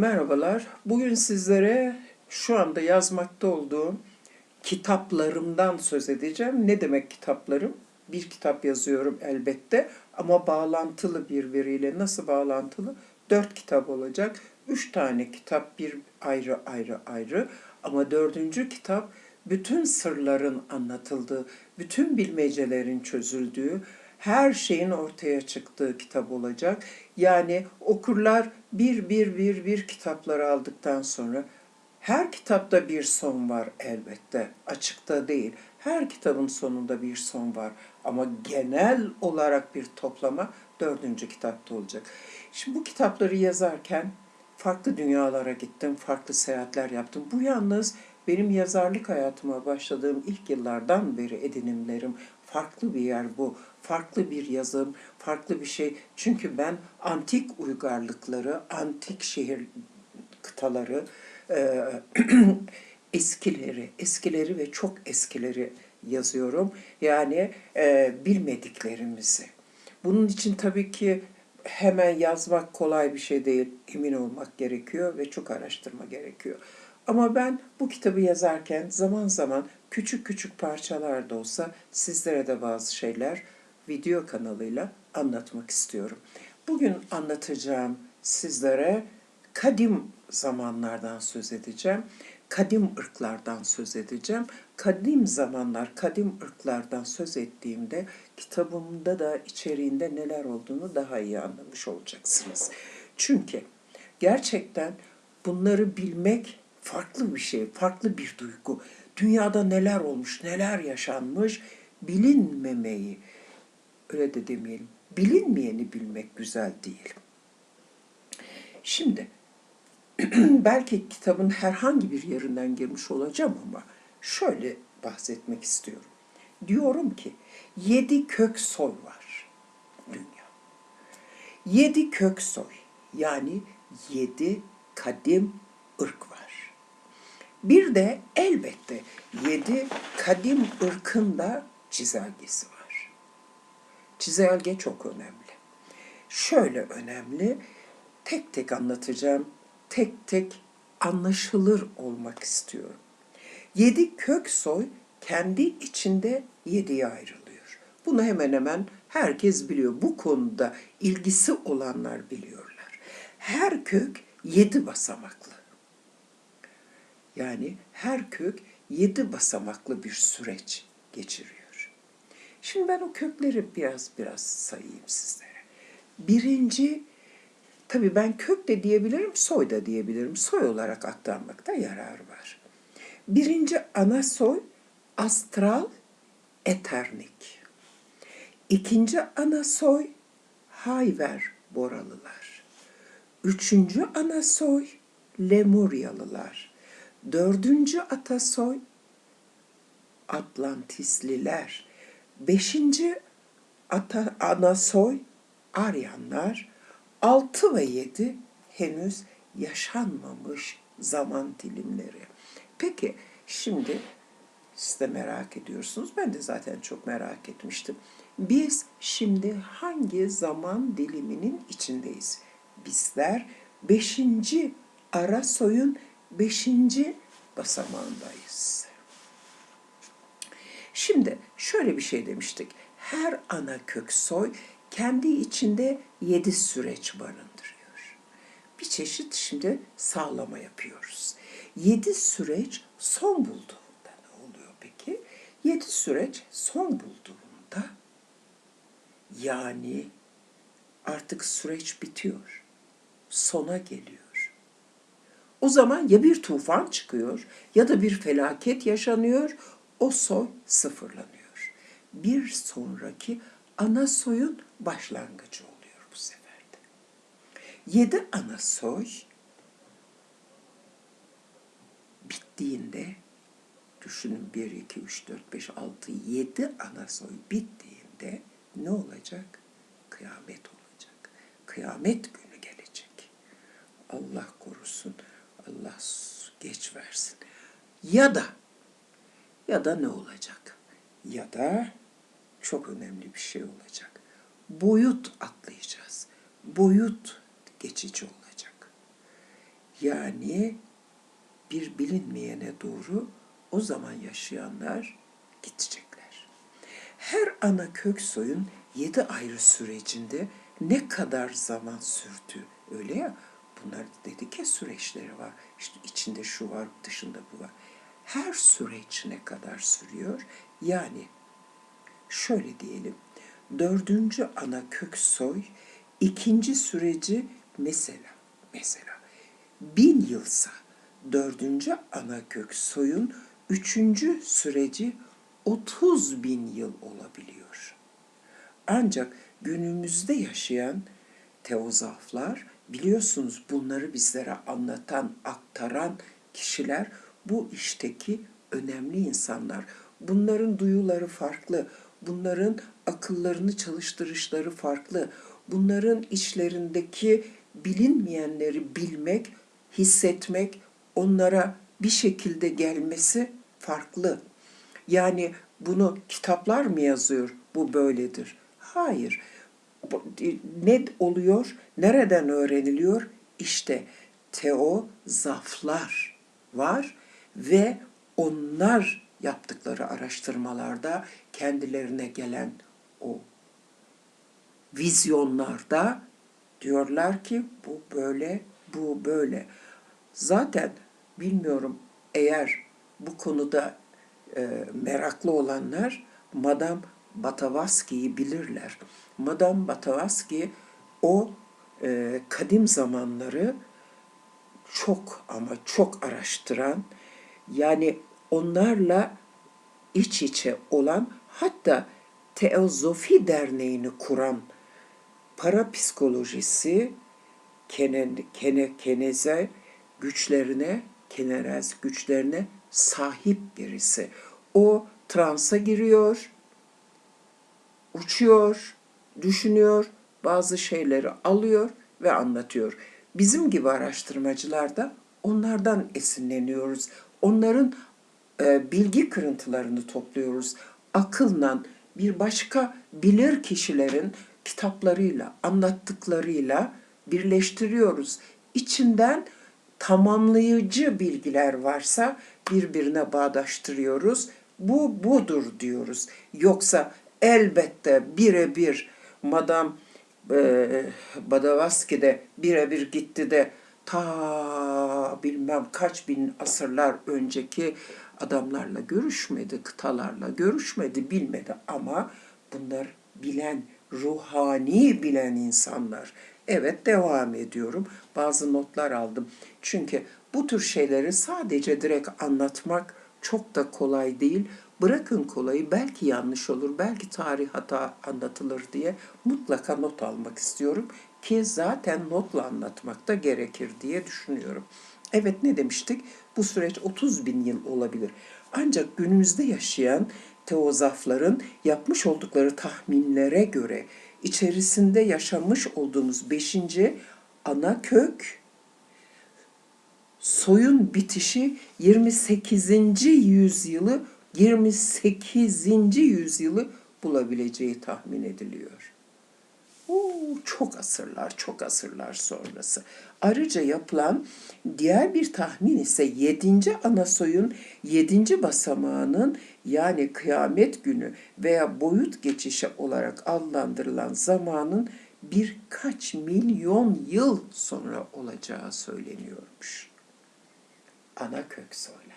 Merhabalar. Bugün sizlere şu anda yazmakta olduğum kitaplarımdan söz edeceğim. Ne demek kitaplarım? Bir kitap yazıyorum elbette ama bağlantılı birbiriyle. Nasıl bağlantılı? Dört kitap olacak. Üç tane kitap bir ayrı ayrı ayrı. Ama dördüncü kitap bütün sırların anlatıldığı, bütün bilmecelerin çözüldüğü, her şeyin ortaya çıktığı kitap olacak. Yani okurlar bir bir bir bir kitapları aldıktan sonra her kitapta bir son var elbette. Açıkta değil. Her kitabın sonunda bir son var. Ama genel olarak bir toplama dördüncü kitapta olacak. Şimdi bu kitapları yazarken farklı dünyalara gittim, farklı seyahatler yaptım. Bu yalnız benim yazarlık hayatıma başladığım ilk yıllardan beri edinimlerim. Farklı bir yer bu, farklı bir yazım, farklı bir şey. Çünkü ben antik uygarlıkları, antik şehir kıtaları, e, eskileri, eskileri ve çok eskileri yazıyorum. Yani e, bilmediklerimizi. Bunun için tabii ki hemen yazmak kolay bir şey değil. Emin olmak gerekiyor ve çok araştırma gerekiyor. Ama ben bu kitabı yazarken zaman zaman küçük küçük parçalar da olsa sizlere de bazı şeyler video kanalıyla anlatmak istiyorum. Bugün anlatacağım sizlere kadim zamanlardan söz edeceğim. Kadim ırklardan söz edeceğim. Kadim zamanlar, kadim ırklardan söz ettiğimde kitabımda da içeriğinde neler olduğunu daha iyi anlamış olacaksınız. Çünkü gerçekten bunları bilmek farklı bir şey, farklı bir duygu. Dünyada neler olmuş, neler yaşanmış bilinmemeyi, öyle de demeyelim, bilinmeyeni bilmek güzel değil. Şimdi belki kitabın herhangi bir yerinden girmiş olacağım ama şöyle bahsetmek istiyorum. Diyorum ki yedi kök soy var dünya. Yedi kök soy yani yedi kadim ırk var. Bir de elbette yedi kadim ırkın da çizelgesi var. Çizelge çok önemli. Şöyle önemli, tek tek anlatacağım, tek tek anlaşılır olmak istiyorum. Yedi kök soy kendi içinde yediye ayrılıyor. Bunu hemen hemen herkes biliyor. Bu konuda ilgisi olanlar biliyorlar. Her kök yedi basamaklı. Yani her kök yedi basamaklı bir süreç geçiriyor. Şimdi ben o kökleri biraz biraz sayayım sizlere. Birinci, tabii ben kök de diyebilirim, soy da diyebilirim. Soy olarak aktarmakta yarar var. Birinci ana soy astral eternik. İkinci ana soy Hayver Boralılar. Üçüncü ana soy Lemuryalılar. Dördüncü atasoy Atlantisliler. Beşinci ata, anasoy Aryanlar. Altı ve yedi henüz yaşanmamış zaman dilimleri. Peki şimdi siz de merak ediyorsunuz. Ben de zaten çok merak etmiştim. Biz şimdi hangi zaman diliminin içindeyiz? Bizler beşinci ara soyun beşinci basamağındayız. Şimdi şöyle bir şey demiştik. Her ana kök soy kendi içinde yedi süreç barındırıyor. Bir çeşit şimdi sağlama yapıyoruz. Yedi süreç son bulduğunda ne oluyor peki? Yedi süreç son bulduğunda yani artık süreç bitiyor. Sona geliyor. O zaman ya bir tufan çıkıyor ya da bir felaket yaşanıyor. O soy sıfırlanıyor. Bir sonraki ana soyun başlangıcı oluyor bu seferde. Yedi ana soy bittiğinde düşünün 1, 2, 3, 4, 5, 6, 7 ana soy bittiğinde ne olacak? Kıyamet olacak. Kıyamet günü Allah geç versin. Ya da ya da ne olacak? Ya da çok önemli bir şey olacak. Boyut atlayacağız. Boyut geçici olacak. Yani bir bilinmeyene doğru o zaman yaşayanlar gidecekler. Her ana kök soyun yedi ayrı sürecinde ne kadar zaman sürdü öyle ya bunlar dedik ya süreçleri var. İşte içinde şu var dışında bu var. Her süreç ne kadar sürüyor? Yani şöyle diyelim. Dördüncü ana kök soy ikinci süreci mesela mesela bin yılsa dördüncü ana kök soyun üçüncü süreci 30 bin yıl olabiliyor. Ancak günümüzde yaşayan teozaflar biliyorsunuz bunları bizlere anlatan, aktaran kişiler bu işteki önemli insanlar. Bunların duyuları farklı, bunların akıllarını çalıştırışları farklı. Bunların içlerindeki bilinmeyenleri bilmek, hissetmek, onlara bir şekilde gelmesi farklı. Yani bunu kitaplar mı yazıyor? Bu böyledir. Hayır. Bu- Ne oluyor? Nereden öğreniliyor? İşte teozaflar var ve onlar yaptıkları araştırmalarda kendilerine gelen o vizyonlarda diyorlar ki bu böyle, bu böyle. Zaten bilmiyorum eğer bu konuda e, meraklı olanlar Madame Blavatsky'yi bilirler. Madame Blavatsky o e, kadim zamanları çok ama çok araştıran yani onlarla iç içe olan hatta Teozofi Derneği'ni kuran parapsikolojisi kene, kene, keneze güçlerine, kenerez güçlerine sahip birisi. O transa giriyor, uçuyor, düşünüyor, bazı şeyleri alıyor ve anlatıyor. Bizim gibi araştırmacılar da onlardan esinleniyoruz. Onların e, bilgi kırıntılarını topluyoruz. Akılla bir başka bilir kişilerin kitaplarıyla, anlattıklarıyla birleştiriyoruz. İçinden tamamlayıcı bilgiler varsa birbirine bağdaştırıyoruz. Bu budur diyoruz. Yoksa elbette birebir Madame e, Blavatsky de birebir gitti de ta bilmem kaç bin asırlar önceki adamlarla görüşmedi, kıtalarla görüşmedi, bilmedi ama bunlar bilen, ruhani bilen insanlar. Evet devam ediyorum. Bazı notlar aldım. Çünkü bu tür şeyleri sadece direkt anlatmak çok da kolay değil. Bırakın kolayı belki yanlış olur, belki tarih hata anlatılır diye mutlaka not almak istiyorum ki zaten notla anlatmak da gerekir diye düşünüyorum. Evet ne demiştik? Bu süreç 30 bin yıl olabilir. Ancak günümüzde yaşayan teozafların yapmış oldukları tahminlere göre içerisinde yaşamış olduğumuz 5. ana kök soyun bitişi 28. yüzyılı 28. yüzyılı bulabileceği tahmin ediliyor. Oo, çok asırlar, çok asırlar sonrası. Ayrıca yapılan diğer bir tahmin ise 7. anasoyun 7. basamağının yani kıyamet günü veya boyut geçişi olarak adlandırılan zamanın birkaç milyon yıl sonra olacağı söyleniyormuş. Ana kök soylar.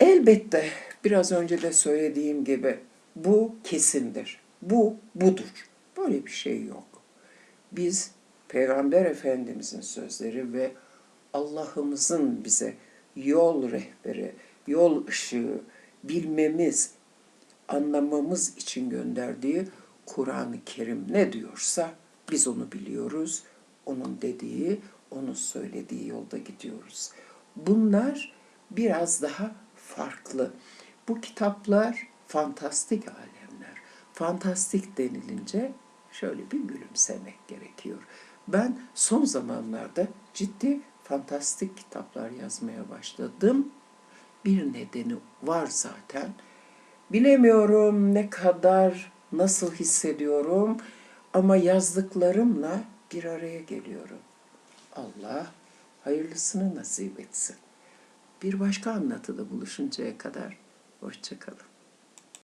Elbette biraz önce de söylediğim gibi bu kesindir. Bu budur. Böyle bir şey yok. Biz Peygamber Efendimizin sözleri ve Allah'ımızın bize yol rehberi, yol ışığı bilmemiz, anlamamız için gönderdiği Kur'an-ı Kerim ne diyorsa biz onu biliyoruz. Onun dediği, onun söylediği yolda gidiyoruz. Bunlar biraz daha farklı. Bu kitaplar fantastik alemler. Fantastik denilince şöyle bir gülümsemek gerekiyor. Ben son zamanlarda ciddi fantastik kitaplar yazmaya başladım. Bir nedeni var zaten. Bilemiyorum ne kadar, nasıl hissediyorum ama yazdıklarımla bir araya geliyorum. Allah hayırlısını nasip etsin. Bir başka anlatıda buluşuncaya kadar hoşçakalın.